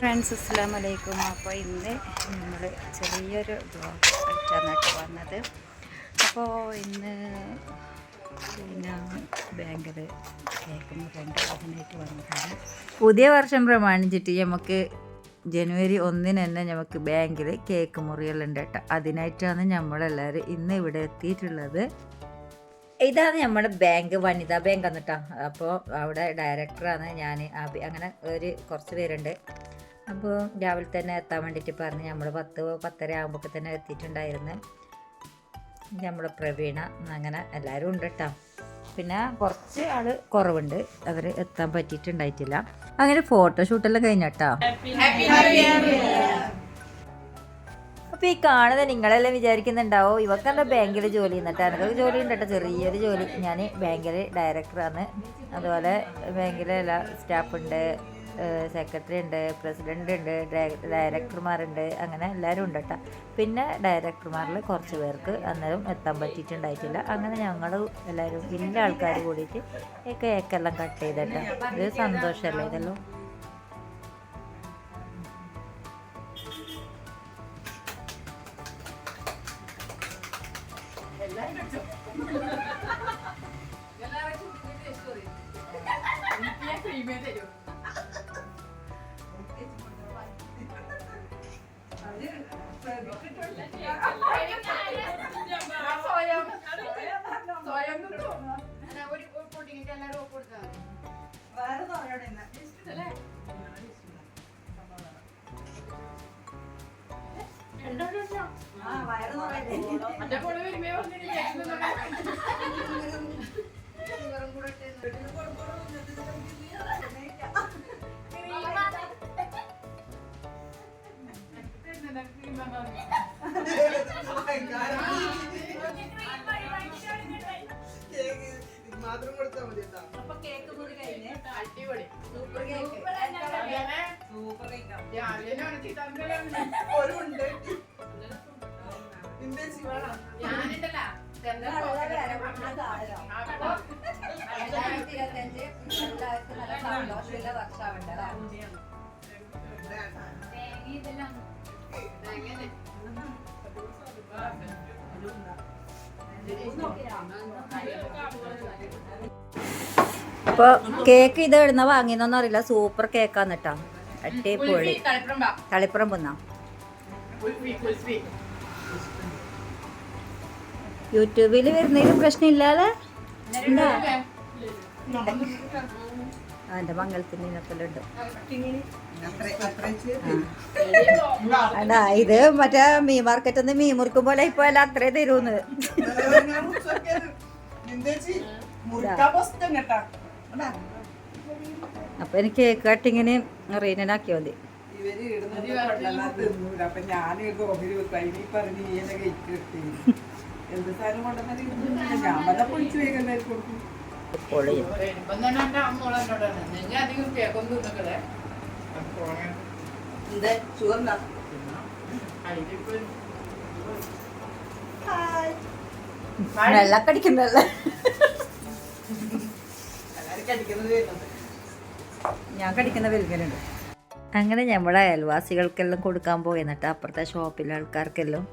Friends അസ്സാം വലൈക്കും അപ്പോൾ ഇന്ന് നമ്മൾ ചെറിയൊരു ബ്ലോഗ് ആയിട്ടാണ് വന്നത്. അപ്പോൾ ഇന്ന് പിന്നെ ബാങ്കിൽ കേക്ക് മുറിയുണ്ട് അതിനായിട്ട് വന്നതാണ്. പുതിയ വർഷം പ്രമാണിച്ചിട്ട് നമുക്ക് ജനുവരി ഒന്നിന് തന്നെ നമുക്ക് ബാങ്കിൽ കേക്ക് മുറികളുണ്ട് കേട്ടോ. അതിനായിട്ടാണ് നമ്മളെല്ലാവരും ഇന്ന് ഇവിടെ എത്തിയിട്ടുള്ളത്. ഇതാണ് നമ്മുടെ ബാങ്ക് വനിതാ ബാങ്ക് എന്നിട്ടാ അപ്പോൾ അവിടെ ഡയറക്ടറാണ് ഞാൻ അങ്ങനെ ഒരു കുറച്ച് പേരുണ്ട്. അപ്പോൾ രാവിലെ തന്നെ എത്താൻ വേണ്ടിയിട്ട് പറഞ്ഞ് നമ്മൾ പത്ത് പത്തര ആകുമ്പോൾ തന്നെ എത്തിയിട്ടുണ്ടായിരുന്നു. നമ്മുടെ പ്രവീണ അങ്ങനെ എല്ലാവരും ഉണ്ട് കേട്ടോ പിന്നെ കുറച്ച് ആൾ കുറവുണ്ട്. അവർ എത്താൻ പറ്റിയിട്ടുണ്ടായിട്ടില്ല. അങ്ങനെ ഫോട്ടോഷൂട്ടെല്ലാം കഴിഞ്ഞട്ടോ അപ്പൊ ഈ കാണുന്ന നിങ്ങളെല്ലാം വിചാരിക്കുന്നുണ്ടാവോ ഇവക്കെന്താ ബാങ്കിൽ ജോലി എന്നിട്ട് എനിക്ക് ജോലി ഉണ്ട് കേട്ടോ ചെറിയൊരു ജോലി. ഞാൻ ബാങ്കിൽ ഡയറക്ടറാണ് അതുപോലെ ബാങ്കിലെ എല്ലാ സ്റ്റാഫ് ഉണ്ട്. സെക്രട്ടറി ഉണ്ട് പ്രസിഡന്റ് ഉണ്ട് ഡയറക്ടർമാരുണ്ട് അങ്ങനെ എല്ലാവരും ഉണ്ട് കേട്ടോ പിന്നെ ഡയറക്ടർമാരിൽ കുറച്ച് പേർക്ക് അന്നേരം എത്താൻ പറ്റിയിട്ടുണ്ടായിട്ടില്ല. അങ്ങനെ ഞങ്ങൾ എല്ലാവരും വലിയ ആൾക്കാർ കൂടിയിട്ട് ഈ കേക്കെല്ലാം കട്ട് ചെയ്തിട്ടോ ഇത് സന്തോഷമല്ലേ ഇതെല്ലാം? വേറെ തോന്നോടെ ഇഷ്ടല്ലേ ആ വയറ് നോക്കട്ടെ മറ്റേ കൂടെ വരുമ്പോ മാത്രം കൊടുത്താൽ മതി കേട്ടോ ഒരു ഉണ്ട് നിന്റെ ശിവണോ അപ്പോൾ കേക്ക് ഇത് എവിടുന്ന വാങ്ങിയെന്നൊന്നും അറിയില്ല. സൂപ്പർ കേക്കാന്ന് കേട്ടോ അടിപൊളി. തളിപ്പുറം പുന്ന യൂട്യൂബിൽ വരുന്നതിലും പ്രശ്നമില്ലാതെ ഉണ്ടാ അതിന്റെ മംഗളത്തിന് ഇതിനൊക്കെല്ലാം ഉണ്ട് അടാ ഇത് മറ്റേ മീൻ മാർക്കറ്റിൽ നിന്ന് മീൻ മുറിക്കും പോലെ ഇപ്പൊ എല്ലാം അത്രേ തരൂന്ന്. അപ്പൊ എനിക്ക് കേക്ക് കട്ടിങ്ങിന് റീനനാക്കിയ മതി. എന്ത് സാധനം കൊണ്ടുവന്നാലും ഞാൻ വല്ല പൊളിച്ചു വൈകുന്നേരം കൊടുക്കും. പൊളിയും എന്താ? വെള്ളക്കടിക്കുന്നല്ലേ ഞാൻ കടിക്കുന്ന വെൽകനുണ്ട് അങ്ങനെ നമ്മളെ അയൽവാസികൾക്കെല്ലാം കൊടുക്കാൻ പോയി എന്നിട്ട് അപ്പുറത്തെ ഷോപ്പിലെ ആൾക്കാർക്കെല്ലാം.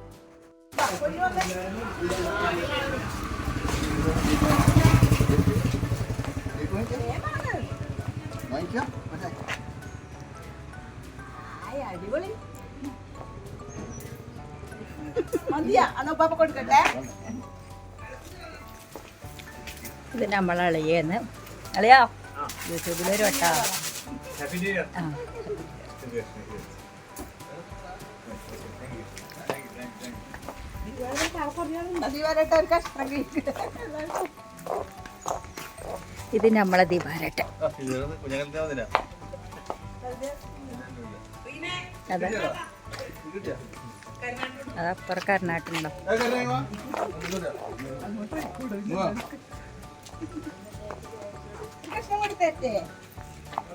കൊടുക്കട്ടെ? ഇത് നമ്മളെ അളിയെന്ന്. അളിയാ യൂട്യൂബിൽ ഒരു വട്ടാ ആ. ഇത് നമ്മളെ ദിവാരട്ടെ അതിനാ. അതെ? അത് അപ്പുറം കർണാട്ടുണ്ടോ കൊടുത്തേ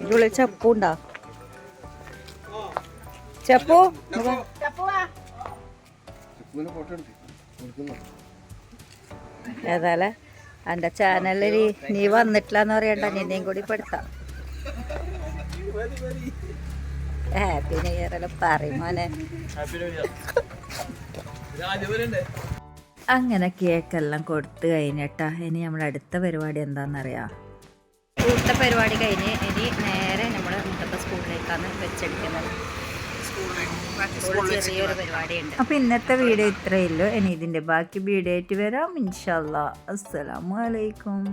ഇതിനുള്ളിൽ ചപ്പു. ഏതായാലും എന്റെ ചാനലിൽ നീ വന്നിട്ടില്ല എന്ന് പറയണ്ട നിന്നെയും കൂടി പെടുത്താം. ഹാപ്പി ന്യൂ ഇയർ എല്ലാം പറയുമോനെ അങ്ങനെ കേക്കെല്ലാം കൊടുത്തു കഴിഞ്ഞിട്ടാ. ഇനി നമ്മൾ അടുത്ത പരിപാടി എന്താണെന്നറിയാം കൂട്ട പരിപാടി കഴിഞ്ഞ് ഇനി നേരെ നമ്മൾ മുട്ടത്തെ സ്കൂളിലേക്കാണ് വെച്ചെടുക്കുന്നത്. അപ്പൊ ഇന്നത്തെ വീഡിയോ ഇത്രയല്ലോ ഉള്ളൂ. ഇനി ഇതിന്റെ ബാക്കി വീഡിയോ ആയിട്ട് വരാം. ഇൻഷാല്ലാ അസ്സലാമു അലൈക്കും.